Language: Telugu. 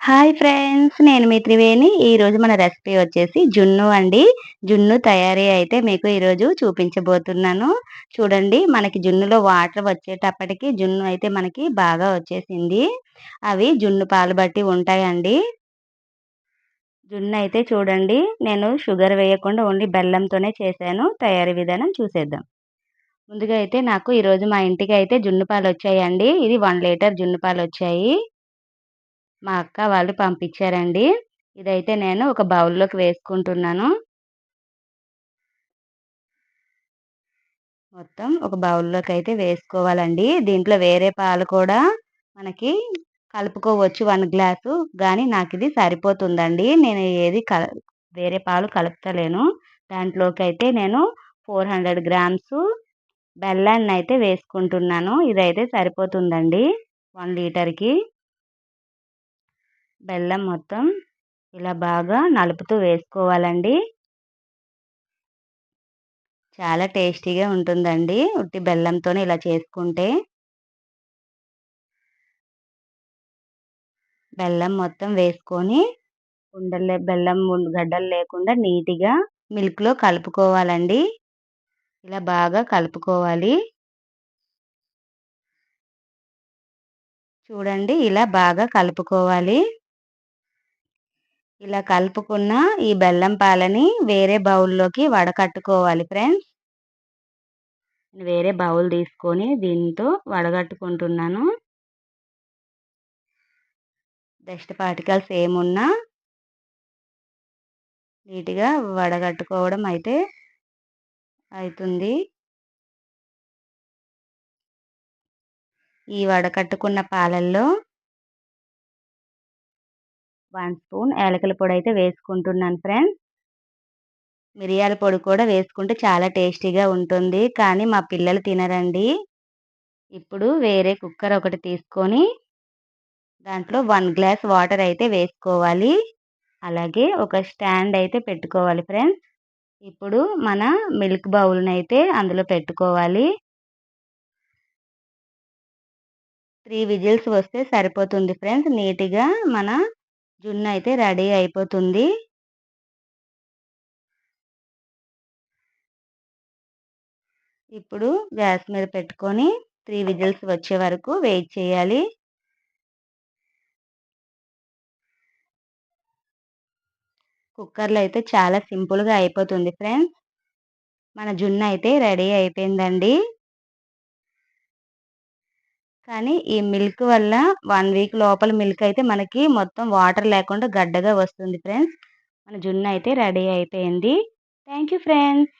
హాయ్ ఫ్రెండ్స్ నేను మీ త్రివేణి. ఈరోజు మన రెసిపీ వచ్చేసి జున్ను అండి. జున్ను తయారీ అయితే మీకు ఈరోజు చూపించబోతున్నాను. చూడండి మనకి జున్నులో వాటర్ వచ్చేటప్పటికి జున్ను అయితే మనకి బాగా వచ్చేసింది. అవి జున్ను పాలు బట్టి ఉంటాయండి. జున్ను అయితే చూడండి నేను షుగర్ వేయకుండా ఓన్లీ బెల్లంతోనే చేశాను. తయారీ విధానం చూసేద్దాం. ముందుగా అయితే నాకు ఈరోజు మా ఇంటికి అయితే జున్ను పాలు వచ్చాయండి. ఇది వన్ లీటర్ జున్ను పాలు వచ్చాయి. మా అక్క వాళ్ళు పంపించారండి. ఇదైతే నేను ఒక బౌల్లోకి వేసుకుంటున్నాను. మొత్తం ఒక బౌల్లోకి అయితే వేసుకోవాలండి. దీంట్లో వేరే పాలు కూడా మనకి కలుపుకోవచ్చు వన్ గ్లాసు. కానీ నాకు ఇది సరిపోతుందండి. నేను ఏది కల వేరే పాలు కలుపుతలేను. దాంట్లోకి అయితే నేను ఫోర్ హండ్రెడ్ గ్రామ్స్ బెల్లాన్ని అయితే వేసుకుంటున్నాను. ఇదైతే సరిపోతుందండి. వన్ లీటర్కి. బెల్లం మొత్తం ఇలా బాగా నలుపుతూ వేసుకోవాలండి. చాలా టేస్టీగా ఉంటుందండి. ఉట్టి బెల్లంతో ఇలా చేసుకుంటే. బెల్లం మొత్తం వేసుకొని ఉండలే బెల్లం గడ్డలు లేకుండా నీట్గా మిల్క్లో కలుపుకోవాలండి. ఇలా బాగా కలుపుకోవాలి. చూడండి ఇలా బాగా కలుపుకోవాలి. ఇలా కలుపుకున్న ఈ బెల్లం పాలని వేరే బౌల్లోకి వడకట్టుకోవాలి ఫ్రెండ్స్. వేరే బౌల్ తీసుకొని దీంతో వడగట్టుకుంటున్నాను. డస్ట్ పార్టికల్స్ ఏమున్నా నీట్గా వడగట్టుకోవడం అయితే అవుతుంది ఈ వడకట్టుకున్న పాలల్లో వన్ స్పూన్ ఏలకల పొడి అయితే వేసుకుంటున్నాను ఫ్రెండ్స్. మిరియాల పొడి కూడా వేసుకుంటే చాలా టేస్టీగా ఉంటుంది. కానీ మా పిల్లలు తినరండి. ఇప్పుడు వేరే కుక్కర్ ఒకటి తీసుకొని దాంట్లో వన్ గ్లాస్ వాటర్ అయితే వేసుకోవాలి. అలాగే ఒక స్టాండ్ అయితే పెట్టుకోవాలి ఫ్రెండ్స్. ఇప్పుడు మన మిల్క్ బౌల్ని అయితే అందులో పెట్టుకోవాలి. త్రీ విజిల్స్ వస్తే సరిపోతుంది ఫ్రెండ్స్. నీట్గా మన జున్ను అయితే రెడీ అయిపోతుంది. ఇప్పుడు గ్యాస్ మీద పెట్టుకొని త్రీ విజిల్స్ వచ్చే వరకు వెయిట్ చేయాలి. కుక్కర్లో అయితే చాలా సింపుల్గా అయిపోతుంది ఫ్రెండ్స్. మన జున్ను అయితే రెడీ అయిపోయిందండి. కానీ ఈ మిల్క్ వల్ల వన్ వీక్ లోపల మిల్క్ అయితే మనకి మొత్తం వాటర్ లేకుండా గడ్డగా వస్తుంది ఫ్రెండ్స్. మన జున్ను అయితే రెడీ అయిపోయింది. Thank you friends.